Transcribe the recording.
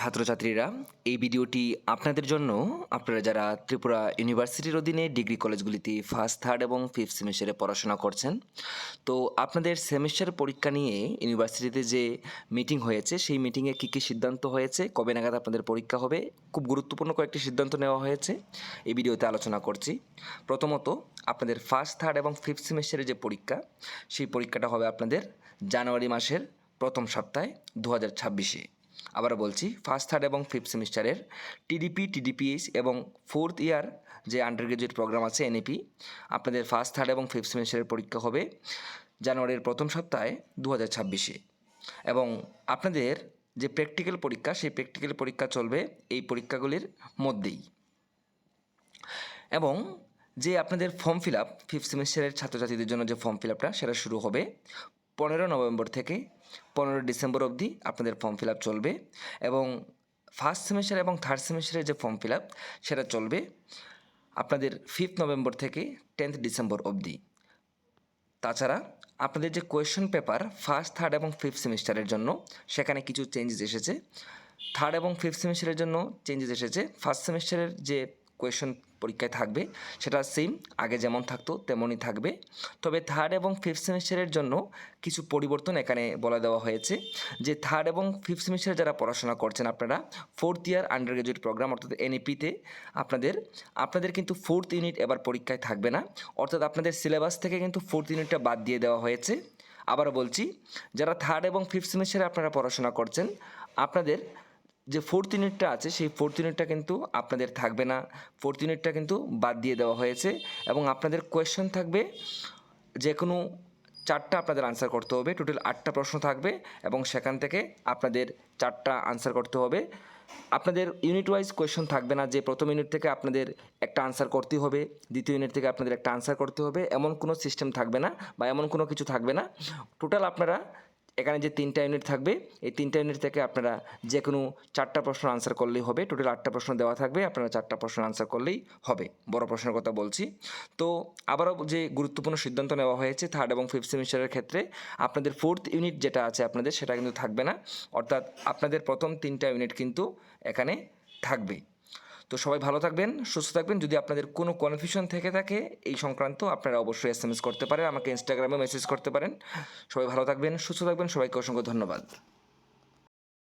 ছাত্রছাত্রীরা, এই ভিডিওটি আপনাদের জন্য। আপনারা যারা ত্রিপুরা ইউনিভার্সিটির অধীনে ডিগ্রি কলেজগুলিতে ফার্স্ট থার্ড এবং ফিফথ সেমিস্টারে পড়াশোনা করছেন, তো আপনাদের সেমিস্টার পরীক্ষা নিয়ে ইউনিভার্সিটিতে যে মিটিং হয়েছে, সেই মিটিংয়ে কী কী সিদ্ধান্ত হয়েছে, কবে নাগাদ আপনাদের পরীক্ষা হবে, খুব গুরুত্বপূর্ণ কয়েকটি সিদ্ধান্ত নেওয়া হয়েছে, এই ভিডিওতে আলোচনা করছি। প্রথমত, আপনাদের ফার্স্ট থার্ড এবং ফিফথ সেমিস্টারের যে পরীক্ষা, সেই পরীক্ষাটা হবে আপনাদের জানুয়ারি মাসের প্রথম সপ্তাহে দু হাজার ছাব্বিশে। আবার বলছি ফার্স্ট থার্ড এবং ফিফথ সেমিস্টারের টিডিপি টিডিপিএইচ এবং ফোর্থ ইয়ার যে আন্ডার গ্রাজুয়েট প্রোগ্রাম আছে এনএপি আপনাদের ফার্স্ট থার্ড এবং ফিফথ সেমিস্টারের পরীক্ষা হবে জানুয়ারির প্রথম সপ্তাহে দু হাজার ছাব্বিশে। এবং আপনাদের যে প্র্যাকটিক্যাল পরীক্ষা, সেই প্র্যাকটিক্যাল পরীক্ষা চলবে এই পরীক্ষাগুলির মধ্যেই। এবং যে আপনাদের ফর্ম ফিল আপ ফিফথ সেমিস্টারের ছাত্রছাত্রীদের জন্য যে ফর্ম ফিল আপটা সেটা শুরু হবে পনেরো নভেম্বর থেকে পনেরো ডিসেম্বর অবধি আপনাদের ফর্ম ফিল আপ চলবে এবং ফার্স্ট সেমিস্টার এবং থার্ড সেমিস্টারের যে ফর্ম ফিল আপ সেটা চলবে আপনাদের ফিফথ নভেম্বর থেকে টেন্থ ডিসেম্বর অবধি। তাছাড়া আপনাদের যে কোয়েশ্চেন পেপার ফার্স্ট থার্ড এবং ফিফথ সেমিস্টারের জন্য, সেখানে কিছু চেঞ্জেস এসেছে। থার্ড এবং ফিফথ সেমিস্টারের জন্য চেঞ্জেস এসেছে। ফার্স্ট সেমিস্টারের যে কোয়েশ্চেন পরীক্ষায় থাকবে, সেটা সেম আগে যেমন থাকতো তেমনই থাকবে। তবে থার্ড এবং ফিফথ সেমিস্টারের জন্য কিছু পরিবর্তন এখানে বলে দেওয়া হয়েছে, যে থার্ড এবং ফিফথ সেমিস্টারে যারা পড়াশোনা করছেন আপনারা fourth year undergraduate programme অর্থাৎ এনইপিতে আপনাদের আপনাদের কিন্তু ফোর্থ ইউনিট এবার পরীক্ষায় থাকবে না। অর্থাৎ আপনাদের সিলেবাস থেকে কিন্তু ফোর্থ ইউনিটটা বাদ দিয়ে দেওয়া হয়েছে। আবারও বলছি, যারা থার্ড এবং ফিফথ সেমিস্টারে আপনারা পড়াশোনা করছেন, আপনাদের যে ফোর্থ ইউনিটটা আছে, সেই ফোর্থ ইউনিটটা কিন্তু আপনাদের থাকবে না। ফোর্থ ইউনিটটা কিন্তু বাদ দিয়ে দেওয়া হয়েছে এবং আপনাদের কোয়েশ্চেন থাকবে যে কোনো চারটা আপনাদের আনসার করতে হবে টোটাল আটটা প্রশ্ন থাকবে এবং সেখান থেকে আপনাদের চারটা আনসার করতে হবে। আপনাদের ইউনিট ওয়াইজ কোয়েশ্চন থাকবে না যে প্রথম ইউনিট থেকে আপনাদের একটা আনসার করতে হবে, দ্বিতীয় ইউনিট থেকে আপনাদের একটা আনসার করতে হবে, এমন কোনো সিস্টেম থাকবে না বা এমন কোনো কিছু থাকবে না। টোটাল আপনারা এখানে যে তিনটা ইউনিট থাকবে, এই তিনটা ইউনিট থেকে আপনারা যে কোনো চারটা প্রশ্ন আনসার করলেই হবে। টোটাল আটটা প্রশ্ন দেওয়া থাকবে, আপনারা চারটা প্রশ্ন আনসার করলেই হবে। বড় প্রশ্নের কথা বলছি। তো আবারও যে গুরুত্বপূর্ণ সিদ্ধান্ত নেওয়া হয়েছে থার্ড এবং ফিফথ সেমিস্টারের ক্ষেত্রে, আপনাদের ফোর্থ ইউনিট যেটা আছে আপনাদের, সেটা কিন্তু থাকবে না। অর্থাৎ আপনাদের প্রথম তিনটা ইউনিট কিন্তু এখানে থাকবে। তো সবাই ভালো থাকবেন, সুস্থ থাকবেন। যদি আপনাদের কোনো কনফিউশন থেকে থাকে, এই সংক্রান্ত আপনারা অবশ্যই এস করতে পারেন, আমাকে ইনস্টাগ্রামে মেসেজ করতে পারেন। সবাই ভালো থাকবেন, সুস্থ থাকবেন, সবাইকে অসংখ্য ধন্যবাদ।